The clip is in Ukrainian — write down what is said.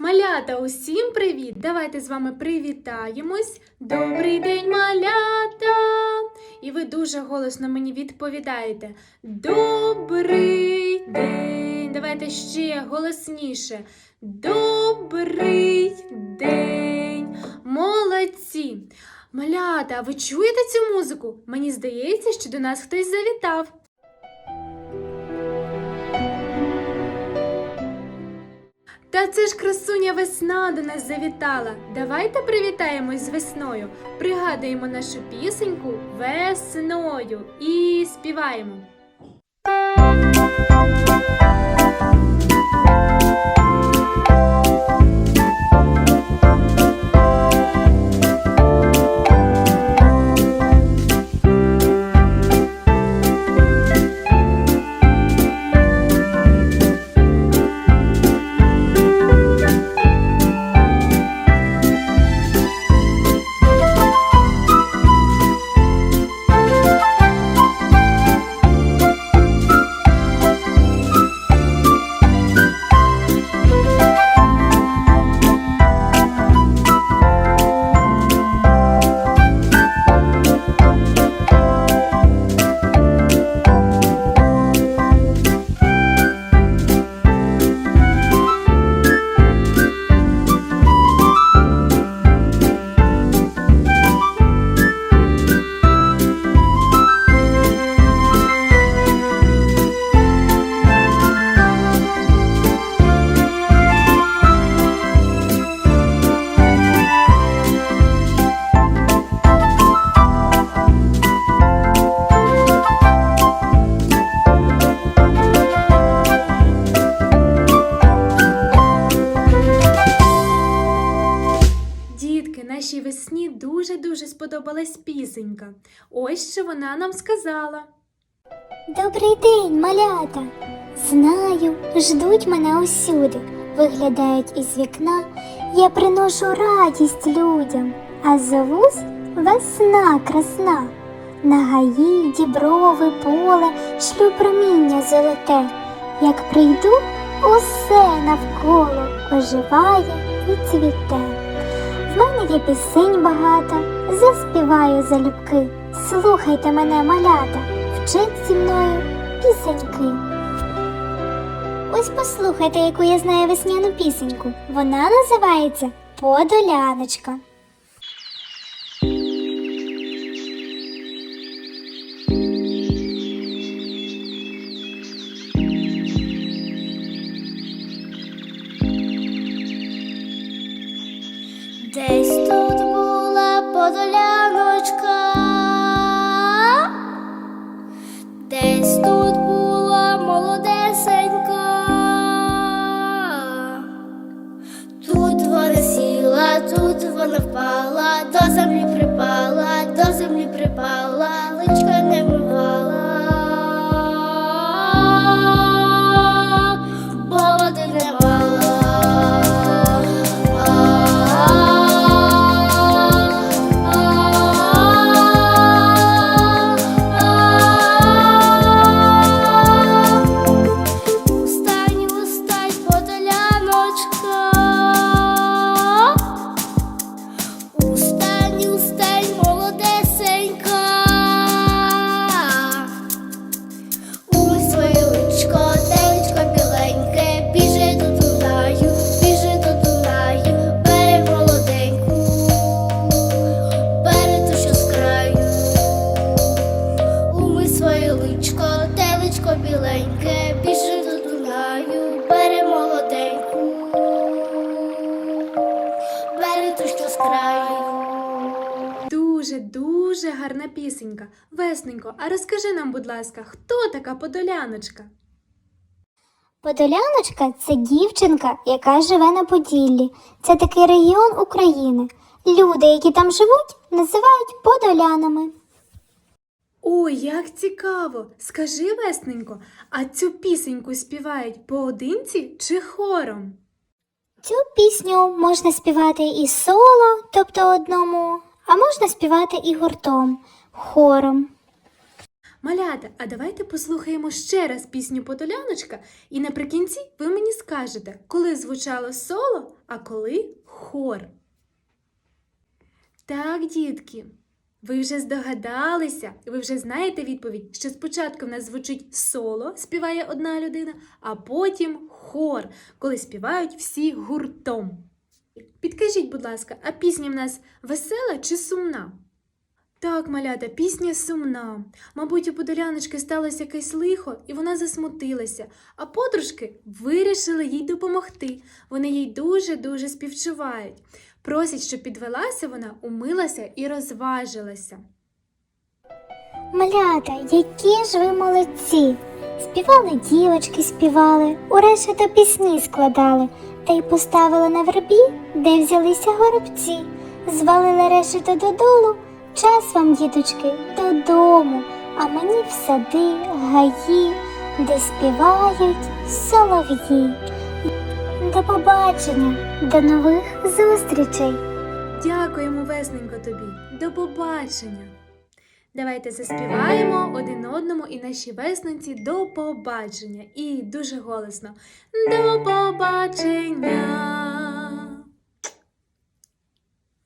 Малята, усім привіт! Давайте з вами привітаємось. Добрий день, малята! І ви дуже голосно мені відповідаєте. Добрий день! Давайте ще голосніше. Добрий день! Молодці! Малята, ви чуєте цю музику? Мені здається, що до нас хтось завітав. Та це ж красуня весна до нас завітала. Давайте привітаємось з весною, пригадуємо нашу пісеньку весною і співаємо. Сподобалась пісенька. Ось що вона нам сказала. Добрий день, малята! Знаю, ждуть мене усюди, виглядають із вікна. Я приношу радість людям, а зовусь весна красна. На гаї, діброви, поле, шлю проміння золоте. Як прийду, усе навколо оживає і цвіте. В мене є пісень багато, заспіваю залюбки. Слухайте мене, малята, вчить зі мною пісеньки. Ось послухайте, яку я знаю весняну пісеньку. Вона називається Подоляночка. subject гарна пісенька. Весненько, а розкажи нам, будь ласка, хто така подоляночка? Подоляночка це дівчинка, яка живе на Поділлі. Це такий регіон України. Люди, які там живуть, називають подолянами. Ой, як цікаво! Скажи, весненько, а цю пісеньку співають поодинці чи хором? Цю пісню можна співати і соло, тобто одному, а можна співати і гуртом, хором. Малята, а давайте послухаємо ще раз пісню Подоляночка, і наприкінці ви мені скажете, коли звучало соло, а коли хор. Так, дітки, ви вже здогадалися, ви вже знаєте відповідь, що спочатку в нас звучить соло, співає одна людина, а потім хор, коли співають всі гуртом. Підкажіть, будь ласка, а пісня в нас весела чи сумна? Так, малята, пісня сумна. Мабуть, у подоляночки сталося якесь лихо, і вона засмутилася, а подружки вирішили їй допомогти. Вони їй дуже-дуже співчувають. Просять, щоб підвелася вона, умилася і розважилася. Малята, які ж ви молодці! Співали дівочки, співали, у решето пісні складали, та й поставили на вербі, де взялися горобці. Звалили решето додолу, час вам, діточки, додому, а мені в сади, гаї, де співають солов'ї. До побачення, до нових зустрічей! Дякуємо, весненько тобі. До побачення. Давайте заспіваємо один одному і нашій весниці до побачення. І дуже голосно. До побачення.